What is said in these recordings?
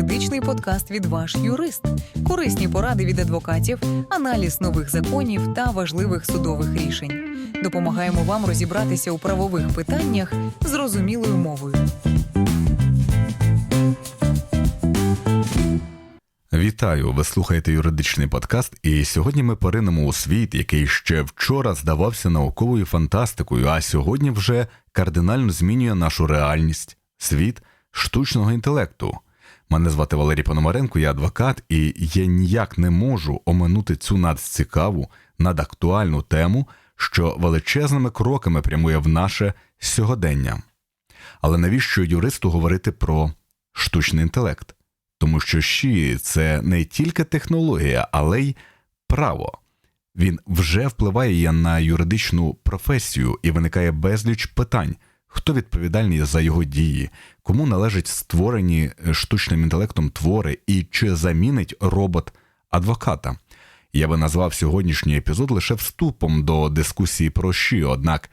юридичний подкаст від ваш юрист, корисні поради від адвокатів, аналіз нових законів та важливих судових рішень. Допомагаємо вам розібратися у правових питаннях зрозумілою мовою. Вітаю! Ви слухаєте юридичний подкаст, і сьогодні ми поринемо у світ, який ще вчора здавався науковою фантастикою, а сьогодні вже кардинально змінює нашу реальність світ штучного інтелекту. Мене звати Валерій Пономаренко, я адвокат, і я ніяк не можу оминути цю надцікаву, надактуальну тему, що величезними кроками прямує в наше сьогодення. Але навіщо юристу говорити про штучний інтелект? Тому що ЩІ – це не тільки технологія, але й право. Він вже впливає на юридичну професію і виникає безліч питань, хто відповідальний за його дії, кому належать створені штучним інтелектом твори і чи замінить робот адвоката. Я би назвав сьогоднішній епізод лише вступом до дискусії про ЩІ, однак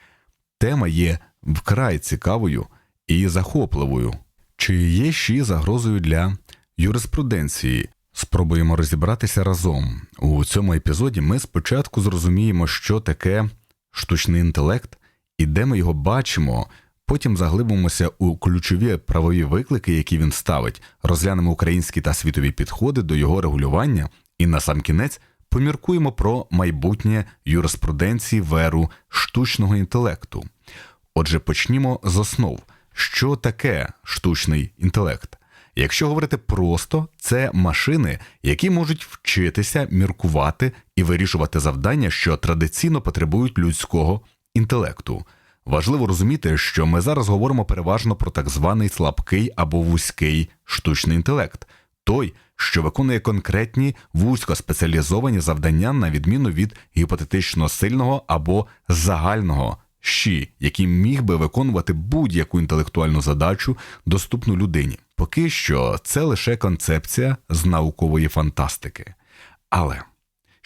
тема є вкрай цікавою і захопливою. Чи є ЩІ загрозою для юриспруденції. Спробуємо розібратися разом. У цьому епізоді ми спочатку зрозуміємо, що таке штучний інтелект і де ми його бачимо. Потім заглибимося у ключові правові виклики, які він ставить, розглянемо українські та світові підходи до його регулювання, і на сам кінець поміркуємо про майбутнє юриспруденції в еру штучного інтелекту. Отже, почнімо з основ, що таке штучний інтелект. Якщо говорити просто, це машини, які можуть вчитися, міркувати і вирішувати завдання, що традиційно потребують людського інтелекту. Важливо розуміти, що ми зараз говоримо переважно про так званий слабкий або вузький штучний інтелект, той, що виконує конкретні вузькоспеціалізовані завдання на відміну від гіпотетично сильного або загального щі, який міг би виконувати будь-яку інтелектуальну задачу, доступну людині. Поки що це лише концепція з наукової фантастики. Але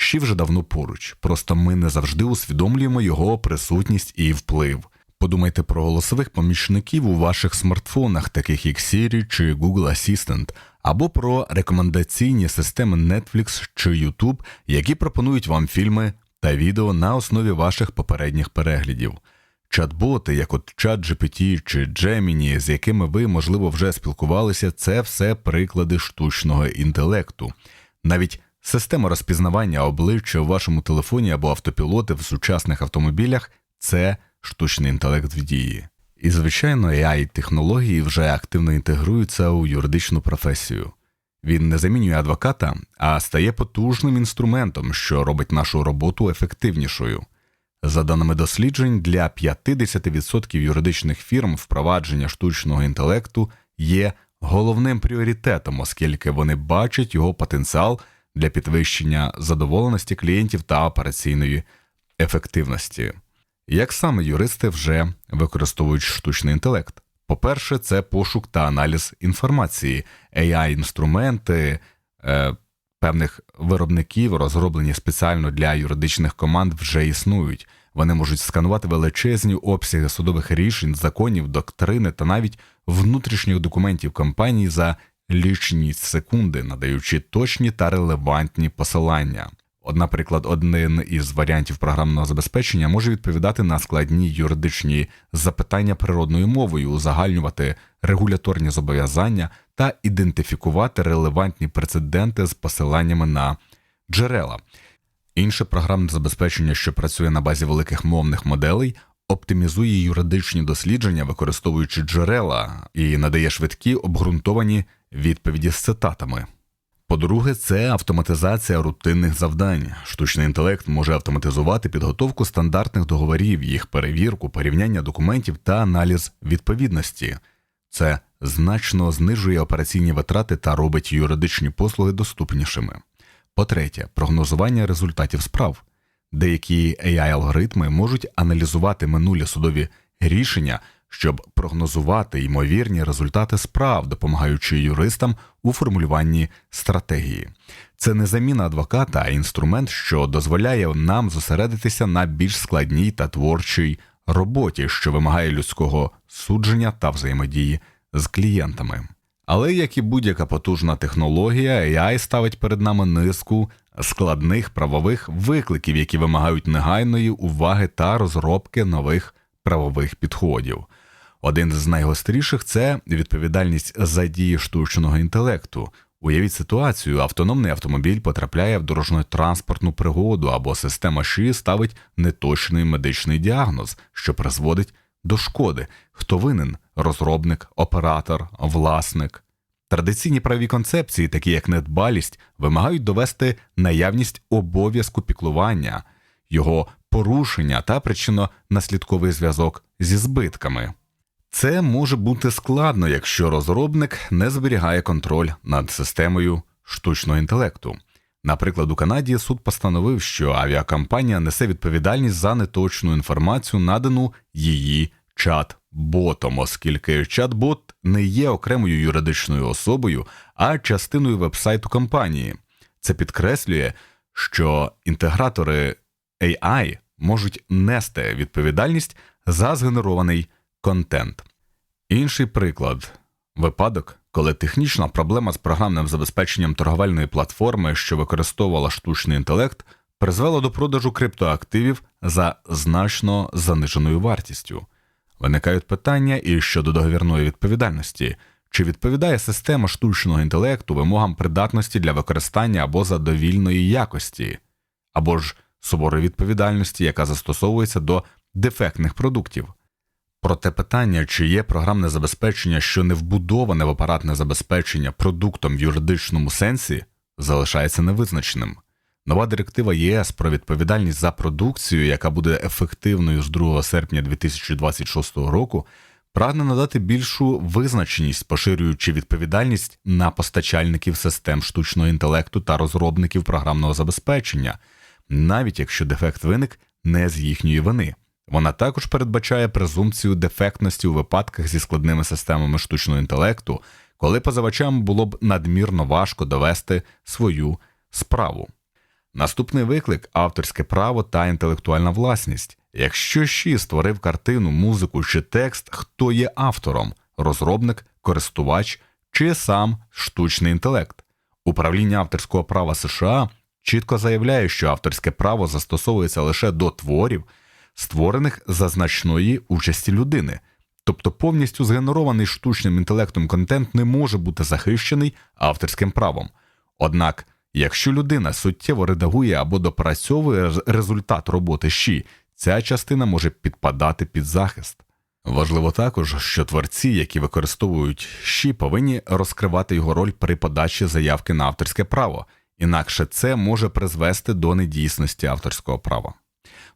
щі вже давно поруч, просто ми не завжди усвідомлюємо його присутність і вплив. Подумайте про голосових помічників у ваших смартфонах, таких як Siri чи Google Assistant, або про рекомендаційні системи Netflix чи YouTube, які пропонують вам фільми та відео на основі ваших попередніх переглядів. Чат-боти, як от ChatGPT чи Gemini, з якими ви, можливо, вже спілкувалися, це все приклади штучного інтелекту. Навіть система розпізнавання обличчя у вашому телефоні або автопілоти в сучасних автомобілях це штучний інтелект в дії. І, звичайно, ai технології вже активно інтегруються у юридичну професію. Він не замінює адвоката, а стає потужним інструментом, що робить нашу роботу ефективнішою. За даними досліджень, для 50% юридичних фірм впровадження штучного інтелекту є головним пріоритетом, оскільки вони бачать його потенціал для підвищення задоволеності клієнтів та операційної ефективності. Як саме юристи вже використовують штучний інтелект? По-перше, це пошук та аналіз інформації, AI-інструменти е, певних виробників, розроблені спеціально для юридичних команд, вже існують. Вони можуть сканувати величезні обсяги судових рішень, законів, доктрини та навіть внутрішніх документів компанії за лічні секунди, надаючи точні та релевантні посилання. От, наприклад, один із варіантів програмного забезпечення може відповідати на складні юридичні запитання природною мовою, узагальнювати регуляторні зобов'язання та ідентифікувати релевантні прецеденти з посиланнями на джерела. Інше програмне забезпечення, що працює на базі великих мовних моделей, оптимізує юридичні дослідження, використовуючи джерела, і надає швидкі обґрунтовані відповіді з цитатами. По-друге, це автоматизація рутинних завдань. Штучний інтелект може автоматизувати підготовку стандартних договорів, їх перевірку, порівняння документів та аналіз відповідності. Це значно знижує операційні витрати та робить юридичні послуги доступнішими. По-третє, прогнозування результатів справ. Деякі AI-алгоритми можуть аналізувати минулі судові рішення, щоб прогнозувати ймовірні результати справ, допомагаючи юристам у формулюванні стратегії. Це не заміна адвоката, а інструмент, що дозволяє нам зосередитися на більш складній та творчій роботі, що вимагає людського судження та взаємодії з клієнтами. Але як і будь-яка потужна технологія, AI ставить перед нами низку складних правових викликів, які вимагають негайної уваги та розробки нових правових підходів. Один з найгостріших це відповідальність за дії штучного інтелекту. Уявіть ситуацію, автономний автомобіль потрапляє в дорожньо-транспортну пригоду або система ШІ ставить неточний медичний діагноз, що призводить до шкоди. Хто винен? Розробник, оператор, власник. Традиційні правові концепції, такі як недбалість, вимагають довести наявність обов'язку піклування, його порушення та причинно-наслідковий зв'язок зі збитками. Це може бути складно, якщо розробник не зберігає контроль над системою штучного інтелекту. Наприклад, у Канаді суд постановив, що авіакомпанія несе відповідальність за неточну інформацію, надану її чат-ботом, оскільки чат-бот не є окремою юридичною особою, а частиною вебсайту компанії. Це підкреслює, що інтегратори AI можуть нести відповідальність за згенерований контент. Інший приклад випадок, коли технічна проблема з програмним забезпеченням торговельної платформи, що використовувала штучний інтелект, призвела до продажу криптоактивів за значно заниженою вартістю. Виникають питання і щодо договірної відповідальності. Чи відповідає система штучного інтелекту вимогам придатності для використання або задовільної якості, або ж суворої відповідальності, яка застосовується до дефектних продуктів? Проте питання, чи є програмне забезпечення, що не вбудоване в апаратне забезпечення продуктом в юридичному сенсі, залишається невизначеним. Нова директива ЄС про відповідальність за продукцію, яка буде ефективною з 2 серпня 2026 року, прагне надати більшу визначеність, поширюючи відповідальність на постачальників систем штучного інтелекту та розробників програмного забезпечення, навіть якщо дефект виник не з їхньої вини. Вона також передбачає презумпцію дефектності у випадках зі складними системами штучного інтелекту, коли позивачам було б надмірно важко довести свою справу. Наступний виклик авторське право та інтелектуальна власність. Якщо ЩІ створив картину, музику чи текст, хто є автором розробник, користувач чи сам штучний інтелект. Управління авторського права США чітко заявляє, що авторське право застосовується лише до творів, створених за значної участі людини. Тобто повністю згенерований штучним інтелектом контент не може бути захищений авторським правом. Однак, якщо людина суттєво редагує або допрацьовує результат роботи щі, ця частина може підпадати під захист. Важливо також, що творці, які використовують щі, повинні розкривати його роль при подачі заявки на авторське право, інакше це може призвести до недійсності авторського права.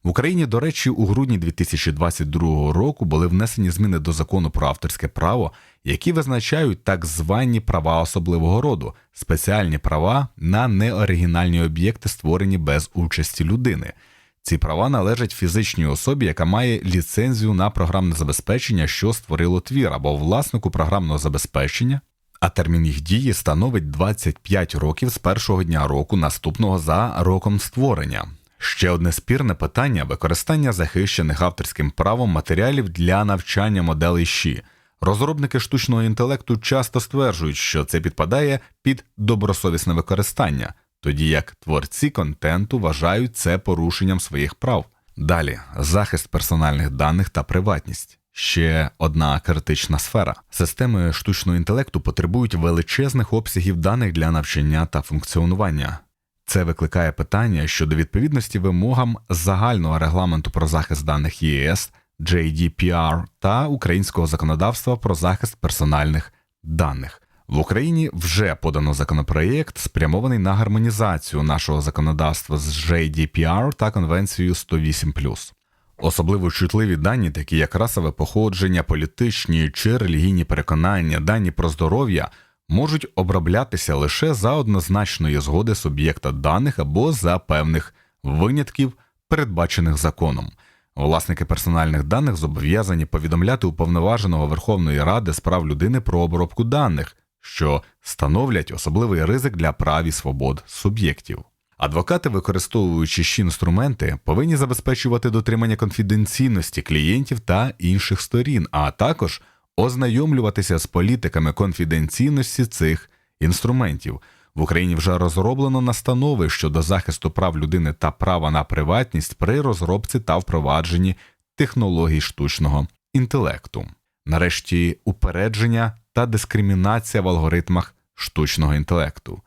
В Україні, до речі, у грудні 2022 року були внесені зміни до закону про авторське право, які визначають так звані права особливого роду, спеціальні права на неоригінальні об'єкти, створені без участі людини. Ці права належать фізичній особі, яка має ліцензію на програмне забезпечення, що створило твір, або власнику програмного забезпечення, а термін їх дії становить 25 років з першого дня року, наступного за роком створення. Ще одне спірне питання використання захищених авторським правом матеріалів для навчання моделей щі. Розробники штучного інтелекту часто стверджують, що це підпадає під добросовісне використання, тоді як творці контенту вважають це порушенням своїх прав. Далі захист персональних даних та приватність. Ще одна критична сфера. Системи штучного інтелекту потребують величезних обсягів даних для навчання та функціонування. Це викликає питання щодо відповідності вимогам загального регламенту про захист даних ЄС, JDPR та українського законодавства про захист персональних даних. В Україні вже подано законопроєкт, спрямований на гармонізацію нашого законодавства з JDPR та Конвенцією 108+. Особливо чутливі дані, такі як расове походження, політичні чи релігійні переконання, дані про здоров'я, можуть оброблятися лише за однозначної згоди суб'єкта даних або за певних винятків, передбачених законом. Власники персональних даних зобов'язані повідомляти уповноваженого Верховної Ради з прав людини про обробку даних, що становлять особливий ризик для прав і свобод суб'єктів. Адвокати, використовуючи ще інструменти, повинні забезпечувати дотримання конфіденційності клієнтів та інших сторін, а також ознайомлюватися з політиками конфіденційності цих інструментів. В Україні вже розроблено настанови щодо захисту прав людини та права на приватність при розробці та впровадженні технологій штучного інтелекту. Нарешті упередження та дискримінація в алгоритмах штучного інтелекту.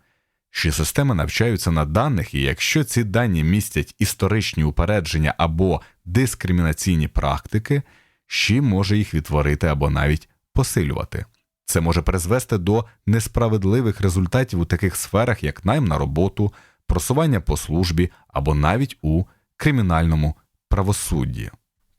Що системи навчаються на даних, і якщо ці дані містять історичні упередження або дискримінаційні практики, щі може їх відтворити або навіть посилювати. Це може призвести до несправедливих результатів у таких сферах, як найм на роботу, просування по службі або навіть у кримінальному правосудді.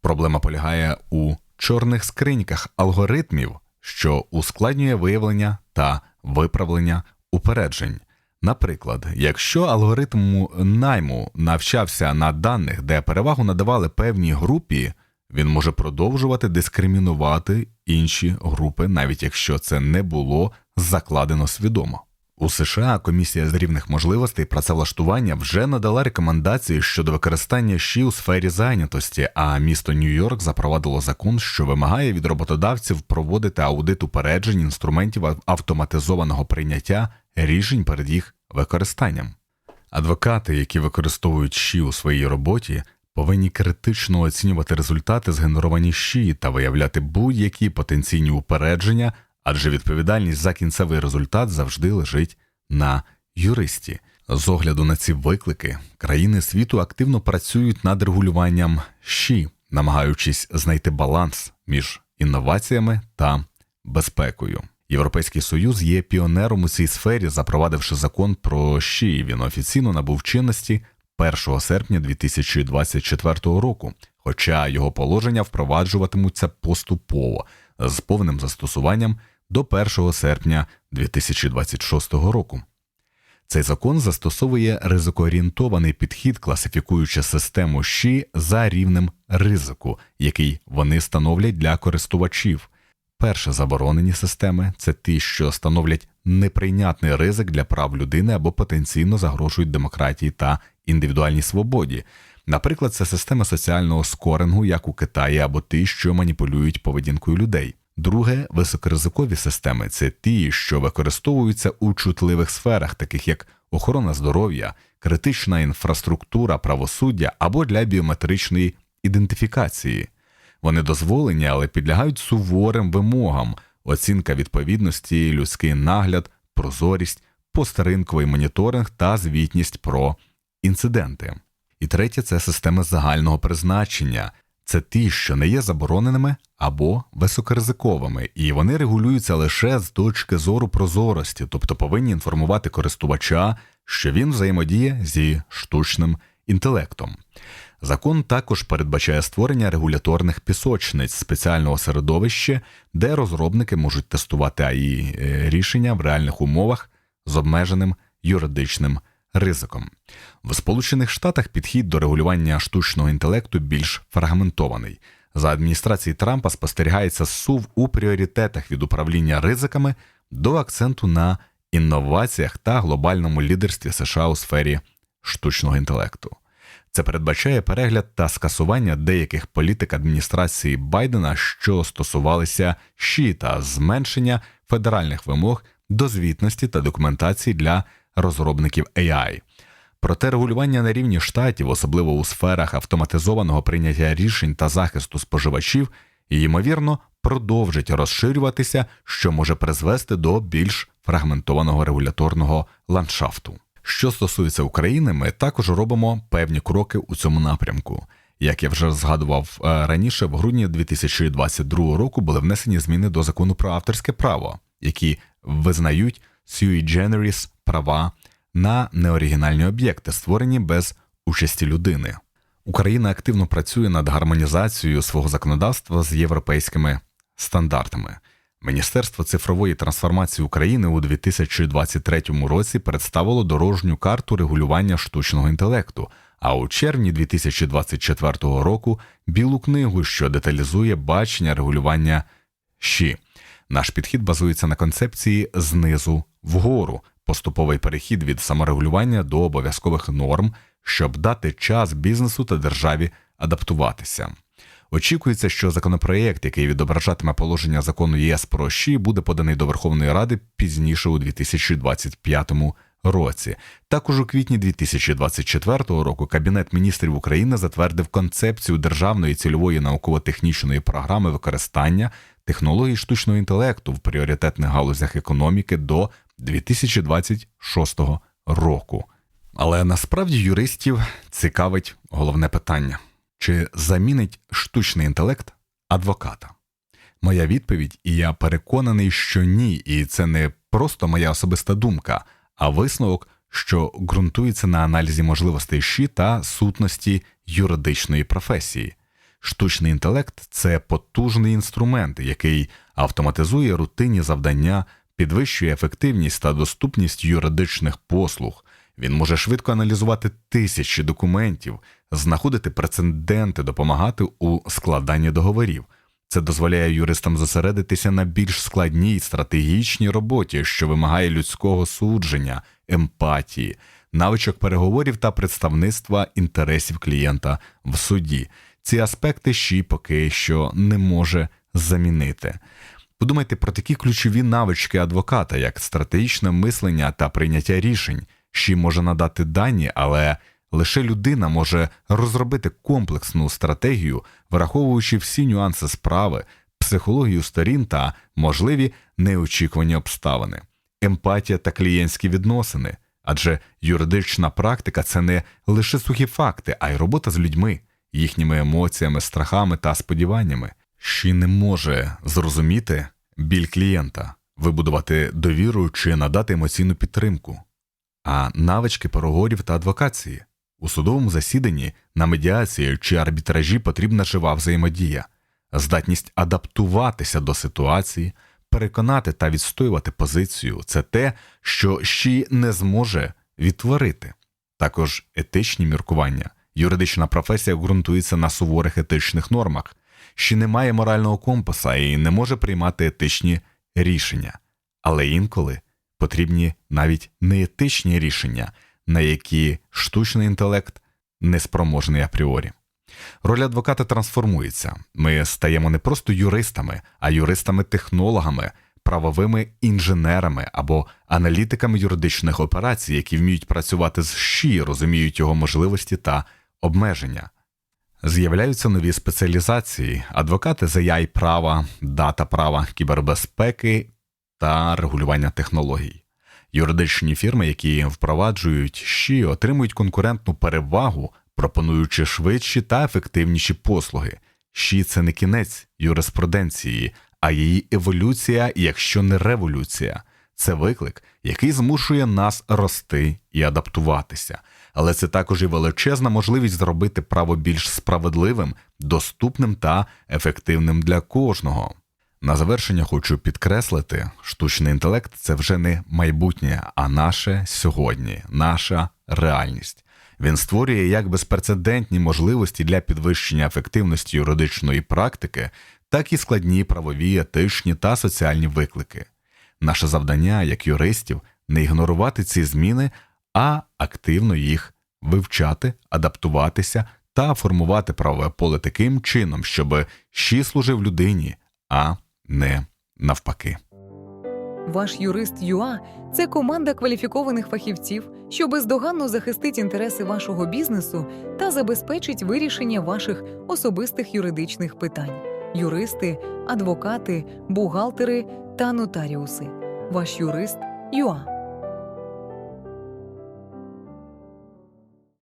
Проблема полягає у чорних скриньках алгоритмів, що ускладнює виявлення та виправлення упереджень. Наприклад, якщо алгоритм найму навчався на даних, де перевагу надавали певній групі, він може продовжувати дискримінувати інші групи, навіть якщо це не було закладено свідомо. У США комісія з рівних можливостей працевлаштування вже надала рекомендації щодо використання ЩІ у сфері зайнятості, а місто Нью-Йорк запровадило закон, що вимагає від роботодавців проводити аудит упереджень інструментів автоматизованого прийняття рішень перед їх використанням. Адвокати, які використовують ЩІ у своїй роботі, повинні критично оцінювати результати, згенеровані ЩІ та виявляти будь-які потенційні упередження, адже відповідальність за кінцевий результат завжди лежить на юристі. З огляду на ці виклики, країни світу активно працюють над регулюванням ЩІ, намагаючись знайти баланс між інноваціями та безпекою. Європейський союз є піонером у цій сфері, запровадивши закон про ЩІ. Він офіційно набув чинності 1 серпня 2024 року, хоча його положення впроваджуватимуться поступово з повним застосуванням до 1 серпня 2026 року. Цей закон застосовує ризикоорієнтований підхід, класифікуючи систему ЩІ за рівнем ризику, який вони становлять для користувачів. Перше заборонені системи це ті, що становлять неприйнятний ризик для прав людини або потенційно загрожують демократії та індивідуальній свободі. Наприклад, це системи соціального скорингу, як у Китаї, або ті, що маніпулюють поведінкою людей. Друге, високоризикові системи це ті, що використовуються у чутливих сферах, таких як охорона здоров'я, критична інфраструктура, правосуддя або для біометричної ідентифікації. Вони дозволені, але підлягають суворим вимогам, оцінка відповідності, людський нагляд, прозорість, постаринковий моніторинг та звітність про інциденти. І третє це системи загального призначення. Це ті, що не є забороненими або високоризиковими, і вони регулюються лише з точки зору прозорості, тобто повинні інформувати користувача, що він взаємодіє зі штучним інтелектом. Закон також передбачає створення регуляторних пісочниць спеціального середовища, де розробники можуть тестувати АІ рішення в реальних умовах з обмеженим юридичним ризиком. В Сполучених Штатах підхід до регулювання штучного інтелекту більш фрагментований. За адміністрації Трампа спостерігається сув у пріоритетах від управління ризиками до акценту на інноваціях та глобальному лідерстві США у сфері штучного інтелекту. Це передбачає перегляд та скасування деяких політик адміністрації Байдена, що стосувалися ЩІ та зменшення федеральних вимог до звітності та документації для розробників AI. Проте регулювання на рівні штатів, особливо у сферах автоматизованого прийняття рішень та захисту споживачів, ймовірно, продовжить розширюватися, що може призвести до більш фрагментованого регуляторного ландшафту. Що стосується України, ми також робимо певні кроки у цьому напрямку. Як я вже згадував раніше, в грудні 2022 року були внесені зміни до закону про авторське право, які визнають sui generis права на неоригінальні об'єкти, створені без участі людини. Україна активно працює над гармонізацією свого законодавства з європейськими стандартами. Міністерство цифрової трансформації України у 2023 році представило дорожню карту регулювання штучного інтелекту, а у червні 2024 року білу книгу, що деталізує бачення регулювання ЩІ. Наш підхід базується на концепції знизу вгору, поступовий перехід від саморегулювання до обов'язкових норм, щоб дати час бізнесу та державі адаптуватися. Очікується, що законопроєкт, який відображатиме положення закону ЄС про ЩІ, буде поданий до Верховної Ради пізніше у 2025 році. Також у квітні 2024 року Кабінет міністрів України затвердив концепцію державної цільової науково-технічної програми використання технологій штучного інтелекту в пріоритетних галузях економіки до 2026 року. Але насправді юристів цікавить головне питання: чи замінить штучний інтелект адвоката? Моя відповідь, і я переконаний, що ні, і це не просто моя особиста думка, а висновок, що ґрунтується на аналізі можливостей ЩІ та сутності юридичної професії. Штучний інтелект це потужний інструмент, який автоматизує рутинні завдання, підвищує ефективність та доступність юридичних послуг. Він може швидко аналізувати тисячі документів, знаходити прецеденти, допомагати у складанні договорів. Це дозволяє юристам зосередитися на більш складній стратегічній роботі, що вимагає людського судження, емпатії, навичок переговорів та представництва інтересів клієнта в суді. Ці аспекти ще й поки що не може замінити. Подумайте про такі ключові навички адвоката, як стратегічне мислення та прийняття рішень, що може надати дані, але лише людина може розробити комплексну стратегію, враховуючи всі нюанси справи, психологію сторін та можливі неочікувані обставини, емпатія та клієнтські відносини. Адже юридична практика це не лише сухі факти, а й робота з людьми, їхніми емоціями, страхами та сподіваннями, й не може зрозуміти біль клієнта, вибудувати довіру чи надати емоційну підтримку, а навички переговорів та адвокації. У судовому засіданні на медіації чи арбітражі потрібна жива взаємодія, здатність адаптуватися до ситуації, переконати та відстоювати позицію це те, що ще не зможе відтворити. Також етичні міркування. Юридична професія ґрунтується на суворих етичних нормах, ще не має морального компаса і не може приймати етичні рішення, але інколи потрібні навіть неетичні рішення, на які штучний інтелект неспроможний апріорі. Роль адвоката трансформується. Ми стаємо не просто юристами, а юристами-технологами, правовими інженерами або аналітиками юридичних операцій, які вміють працювати з ЩІ, розуміють його можливості та обмеження. З'являються нові спеціалізації: адвокати з AI права, дата права, кібербезпеки та регулювання технологій. Юридичні фірми, які впроваджують ЩІ, отримують конкурентну перевагу, пропонуючи швидші та ефективніші послуги. ЩІ – це не кінець юриспруденції, а її еволюція, якщо не революція. Це виклик, який змушує нас рости і адаптуватися. Але це також і величезна можливість зробити право більш справедливим, доступним та ефективним для кожного. На завершення хочу підкреслити, штучний інтелект це вже не майбутнє, а наше сьогодні, наша реальність. Він створює як безпрецедентні можливості для підвищення ефективності юридичної практики, так і складні правові, етичні та соціальні виклики. Наше завдання як юристів не ігнорувати ці зміни, а активно їх вивчати, адаптуватися та формувати правове поле таким чином, щоб ще служив людині, а не навпаки. Ваш юрист ЮА це команда кваліфікованих фахівців, що бездоганно захистить інтереси вашого бізнесу та забезпечить вирішення ваших особистих юридичних питань. Юристи, адвокати, бухгалтери та нотаріуси. Ваш юрист ЮА.